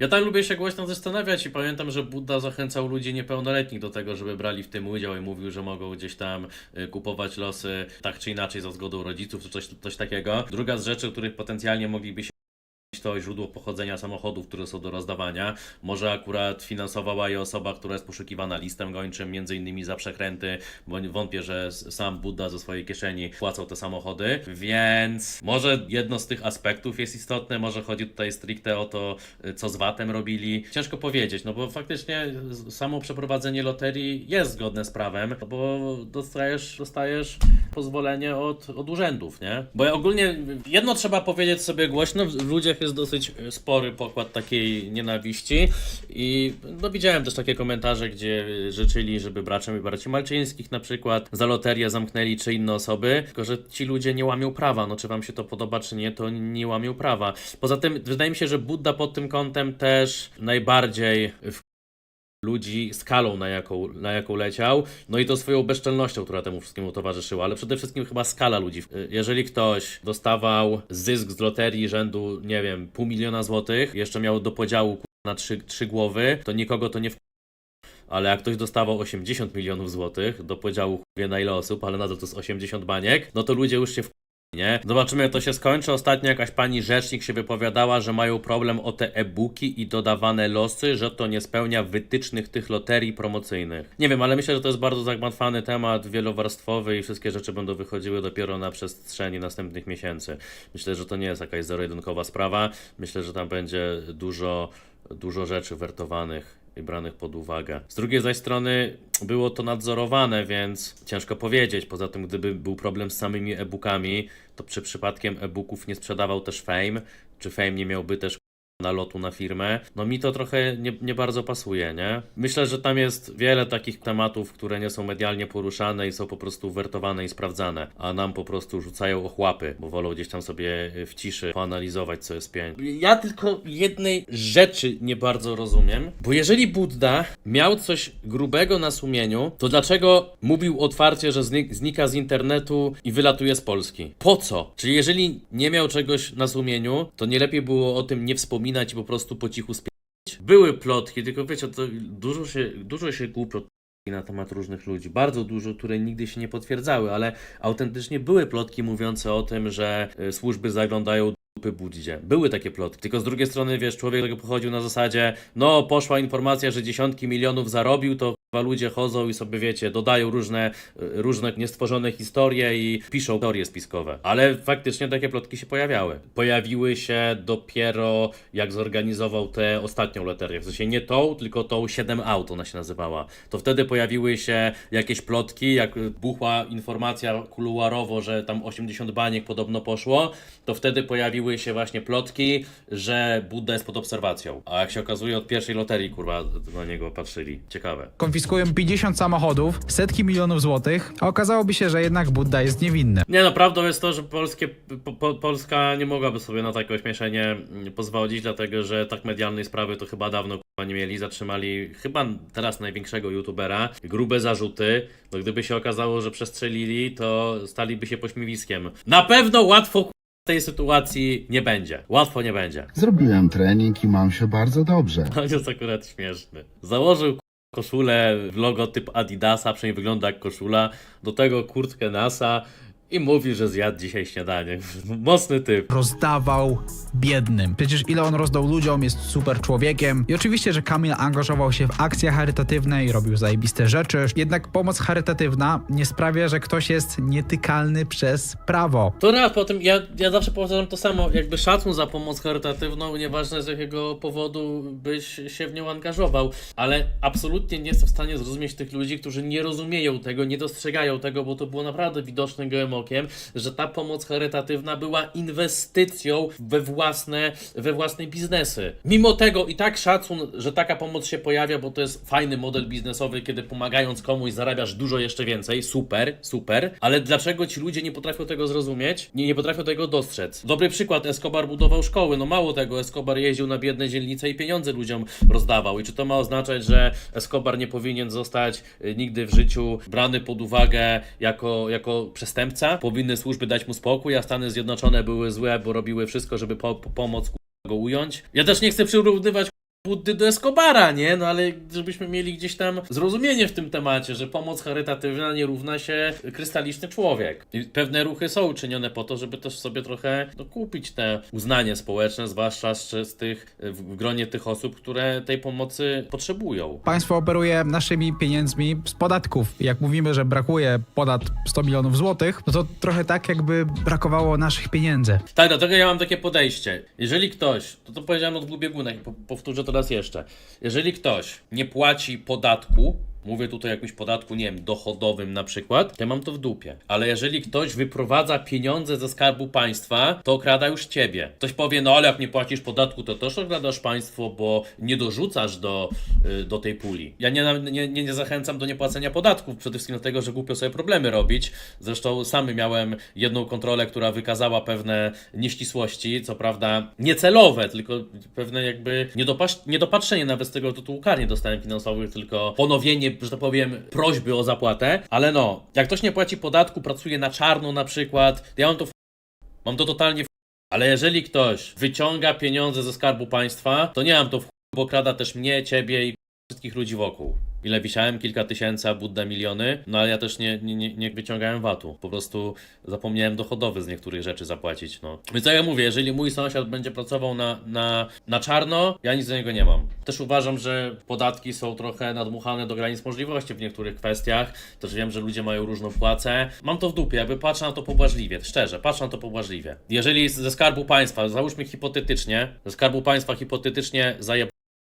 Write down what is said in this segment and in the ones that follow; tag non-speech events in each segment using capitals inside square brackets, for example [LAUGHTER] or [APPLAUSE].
Ja tak lubię się głośno zastanawiać i pamiętam, że Buddha zachęcał ludzi niepełnoletnich do tego, żeby brali w tym udział i mówił, że mogą gdzieś tam y, kupować losy tak czy inaczej za zgodą rodziców czy coś, coś takiego. Druga z rzeczy, których potencjalnie mogliby się to źródło pochodzenia samochodów, które są do rozdawania. Może akurat finansowała je osoba, która jest poszukiwana listem gończym, między innymi za przekręty, bo wątpię, że sam Buddha ze swojej kieszeni płacał te samochody, więc może jedno z tych aspektów jest istotne, może chodzi tutaj stricte o to, y, co z VAT-em robili. Ciężko powiedzieć, no bo faktycznie samo przeprowadzenie loterii jest zgodne z prawem, bo dostajesz, dostajesz pozwolenie od, od urzędów, nie? Bo ogólnie jedno trzeba powiedzieć sobie głośno, w ludziach jest dosyć e, spory pokład takiej nienawiści i no widziałem też takie komentarze, gdzie życzyli, żeby braciom i braci Malczyńskich na przykład za loterię zamknęli czy inne osoby, tylko że ci ludzie nie łamią prawa, no czy wam się to podoba czy nie, to nie łamią prawa. Poza tym wydaje mi się, że Buddha pod tym kątem też najbardziej w ludzi skalą, na jaką, na jaką leciał, no i to swoją bezczelnością, która temu wszystkiemu towarzyszyła, ale przede wszystkim chyba skala ludzi. Y, Jeżeli ktoś dostawał zysk z loterii rzędu, nie wiem, pół miliona złotych, jeszcze miał do podziału na trzy, trzy głowy, to nikogo to nie w... Ale jak ktoś dostawał 80 milionów złotych do podziału wie na ile osób, ale nadal to jest 80 baniek, no to ludzie już się w nie? Zobaczymy, jak to się skończy. Ostatnio jakaś pani rzecznik się wypowiadała, że mają problem o te e-booki i dodawane losy, że to nie spełnia wytycznych tych loterii promocyjnych. Nie wiem, ale myślę, że to jest bardzo zagmatwany temat, wielowarstwowy i wszystkie rzeczy będą wychodziły dopiero na przestrzeni następnych miesięcy. Myślę, że to nie jest jakaś zero-jedynkowa sprawa. Myślę, że tam będzie dużo, dużo rzeczy wertowanych branych pod uwagę. Z drugiej zaś strony było to nadzorowane, więc ciężko powiedzieć. Poza tym, gdyby był problem z samymi e-bookami, to czy przypadkiem e-booków nie sprzedawał też Fame, czy Fame nie miałby też nalotu na firmę, no mi to trochę nie, nie bardzo pasuje, nie? Myślę, że tam jest wiele takich tematów, które nie są medialnie poruszane i są po prostu wertowane i sprawdzane, a nam po prostu rzucają ochłapy, bo wolą gdzieś tam sobie w ciszy poanalizować, co jest pięć. Ja tylko jednej rzeczy nie bardzo rozumiem, bo jeżeli Buddha miał coś grubego na sumieniu, to dlaczego mówił otwarcie, że znik- znika z internetu i wylatuje z Polski? Po co? Czyli jeżeli nie miał czegoś na sumieniu, to nie lepiej było o tym nie wspominać i po prostu po cichu spieć? Były plotki, tylko wiecie, to dużo się, dużo się głupio na temat różnych ludzi. Bardzo dużo, które nigdy się nie potwierdzały, ale autentycznie były plotki mówiące o tym, że y, służby zaglądają dupy Buddzie. Były takie plotki. Tylko z drugiej strony, wiesz, człowiek tego pochodził na zasadzie, no poszła informacja, że dziesiątki milionów zarobił, to ludzie chodzą i sobie, wiecie, dodają różne, y, różne niestworzone historie i piszą teorie spiskowe. Ale faktycznie takie plotki się pojawiały. Pojawiły się dopiero jak zorganizował tę ostatnią loterię. W sensie nie tą, tylko tą 7 aut ona się nazywała. To wtedy pojawiły się jakieś plotki, jak buchła informacja kuluarowo, że tam 80 baniek podobno poszło, to wtedy pojawiły się właśnie plotki, że Budda jest pod obserwacją. A jak się okazuje od pierwszej loterii, kurwa, na niego patrzyli. Ciekawe. konfiskują 50 samochodów, setki milionów złotych, a okazałoby się, że jednak Budda jest niewinny. Nie no, prawdą jest to, że polskie, po, po, Polska nie mogłaby sobie na takie ośmieszenie pozwolić, dlatego że tak medialnej sprawy to chyba dawno nie mieli. Zatrzymali chyba teraz największego youtubera. Grube zarzuty. No gdyby się okazało, że przestrzelili, to staliby się pośmiewiskiem. Na pewno łatwo tej sytuacji nie będzie. Łatwo nie będzie. Zrobiłem trening i mam się bardzo dobrze. On jest akurat śmieszny. Założył koszulę w logotyp Adidasa, przynajmniej wygląda jak koszula. Do tego kurtkę NASA i mówi, że zjadł dzisiaj śniadanie. [LAUGHS] Mocny typ. Rozdawał biednym. Przecież ile on rozdał ludziom, jest super człowiekiem. I oczywiście, że Kamil angażował się w akcje charytatywne i robił zajebiste rzeczy. Jednak pomoc charytatywna nie sprawia, że ktoś jest nietykalny przez prawo. To raz po tym, ja, ja zawsze powtarzam to samo, jakby szacun za pomoc charytatywną, nieważne z jakiego powodu byś się w nią angażował, ale absolutnie nie jestem w stanie zrozumieć tych ludzi, którzy nie rozumieją tego, nie dostrzegają tego, bo to było naprawdę widoczne gołym okiem, że ta pomoc charytatywna była inwestycją we własne, we własne biznesy. Mimo tego i tak szacun, że taka pomoc się pojawia, bo to jest fajny model biznesowy, kiedy pomagając komuś zarabiasz dużo jeszcze więcej, super, super, ale dlaczego ci ludzie nie potrafią tego zrozumieć, nie, nie potrafią tego dostrzec? Dobry przykład, Escobar budował szkoły, no mało tego, Escobar jeździł na biedne dzielnice i pieniądze ludziom rozdawał i czy to ma oznaczać, że Escobar nie powinien zostać y, nigdy w życiu brany pod uwagę jako, jako przestępca? Powinny służby dać mu spokój, a Stany Zjednoczone były złe, bo robiły wszystko, żeby po, po, pomóc go ująć? Ja też nie chcę przyrównywać Buddy do Escobara, nie? No ale żebyśmy mieli gdzieś tam zrozumienie w tym temacie, że pomoc charytatywna nie równa się krystaliczny człowiek. I pewne ruchy są czynione po to, żeby też sobie trochę no, kupić te uznanie społeczne, zwłaszcza z, tych, w, gronie tych osób, które tej pomocy potrzebują. Państwo operuje naszymi pieniędzmi z podatków. Jak mówimy, że brakuje ponad 100 milionów złotych, no to trochę tak, jakby brakowało naszych pieniędzy. Tak, dlatego ja mam takie podejście. Jeżeli ktoś, to to powiedziałem o dwóch biegunach, po, powtórzę to raz jeszcze. Jeżeli ktoś nie płaci podatku, mówię tutaj o jakimś podatku, nie wiem, dochodowym na przykład, to ja mam to w dupie. Ale jeżeli ktoś wyprowadza pieniądze ze skarbu państwa, to okrada już ciebie. Ktoś powie, no ale jak nie płacisz podatku, to też okradasz państwo, bo nie dorzucasz do, y, do tej puli. Ja nie, nie, nie, zachęcam do niepłacenia podatków, przede wszystkim dlatego, że głupio sobie problemy robić. Zresztą sam miałem jedną kontrolę, która wykazała pewne nieścisłości, co prawda niecelowe, tylko pewne jakby niedopatrzenie nawet z tego tytułu kar nie dostałem finansowych, tylko ponowienie, że tak powiem, prośby o zapłatę. Ale no, jak ktoś nie płaci podatku, pracuje na czarno na przykład, ja mam to w... mam to totalnie w... ale jeżeli ktoś wyciąga pieniądze ze skarbu państwa, to nie mam to w... bo krada też mnie, ciebie i wszystkich ludzi wokół. Ile wisiałem? Kilka tysięcy, a Budda miliony. No ale ja też nie, nie, nie, wyciągałem VAT-u. Po prostu zapomniałem dochodowy z niektórych rzeczy zapłacić. No. Więc tak jak ja mówię, jeżeli mój sąsiad będzie pracował na, na, na czarno, ja nic do niego nie mam. Też uważam, że podatki są trochę nadmuchane do granic możliwości w niektórych kwestiach. Też wiem, że ludzie mają różną płacę. Mam to w dupie, jakby patrzę na to pobłażliwie. Szczerze, patrzę na to pobłażliwie. Jeżeli ze skarbu państwa, załóżmy hipotetycznie, ze skarbu państwa hipotetycznie zaje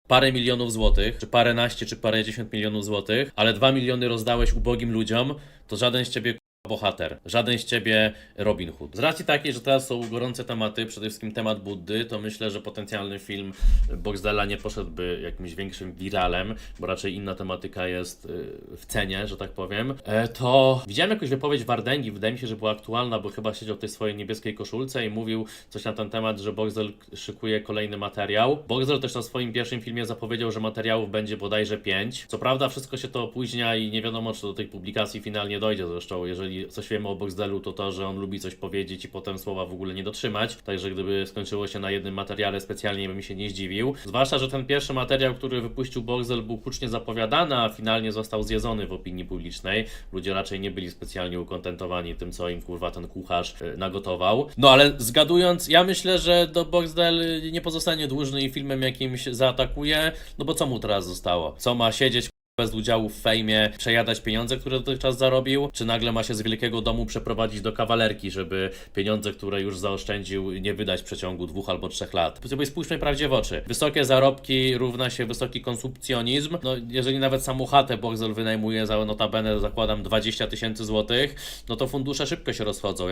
parę milionów złotych, czy paręnaście, czy parędziesiąt milionów złotych, ale dwa miliony rozdałeś ubogim ludziom, to żaden z ciebie bohater, żaden z ciebie Robin Hood. Z racji takiej, że teraz są gorące tematy, przede wszystkim temat Buddy, to myślę, że potencjalny film Boxdela nie poszedłby jakimś większym wiralem, bo raczej inna tematyka jest y, w cenie, że tak powiem. E, to widziałem jakąś wypowiedź Wardęgi, wydaje mi się, że była aktualna, bo chyba siedział w tej swojej niebieskiej koszulce i mówił coś na ten temat, że Boxdel szykuje kolejny materiał. Boxdel też na swoim pierwszym filmie zapowiedział, że materiałów będzie bodajże 5. Co prawda wszystko się to opóźnia i nie wiadomo, czy do tej publikacji finalnie dojdzie. Zresztą, jeżeli coś wiemy o Boxdelu, to to, że on lubi coś powiedzieć i potem słowa w ogóle nie dotrzymać. Także gdyby skończyło się na jednym materiale, specjalnie bym się nie zdziwił. Zwłaszcza, że ten pierwszy materiał, który wypuścił Boxdel, był hucznie zapowiadany, a finalnie został zjedzony w opinii publicznej. Ludzie raczej nie byli specjalnie ukontentowani tym, co im kurwa ten kucharz y, nagotował. No ale zgadując, ja myślę, że do Boxdel y, nie pozostanie dłużny i filmem jakimś zaatakuje, no bo co mu teraz zostało? Co ma siedzieć bez udziału w fejmie przejadać pieniądze, które dotychczas zarobił, czy nagle ma się z wielkiego domu przeprowadzić do kawalerki, żeby pieniądze, które już zaoszczędził, nie wydać w przeciągu dwóch albo trzech lat. Sobie spójrzmy prawdzie w oczy. Wysokie zarobki równa się wysoki konsumpcjonizm. No, jeżeli nawet samą chatę Boxel wynajmuje za notabene, zakładam 20 tysięcy złotych, no to fundusze szybko się rozchodzą.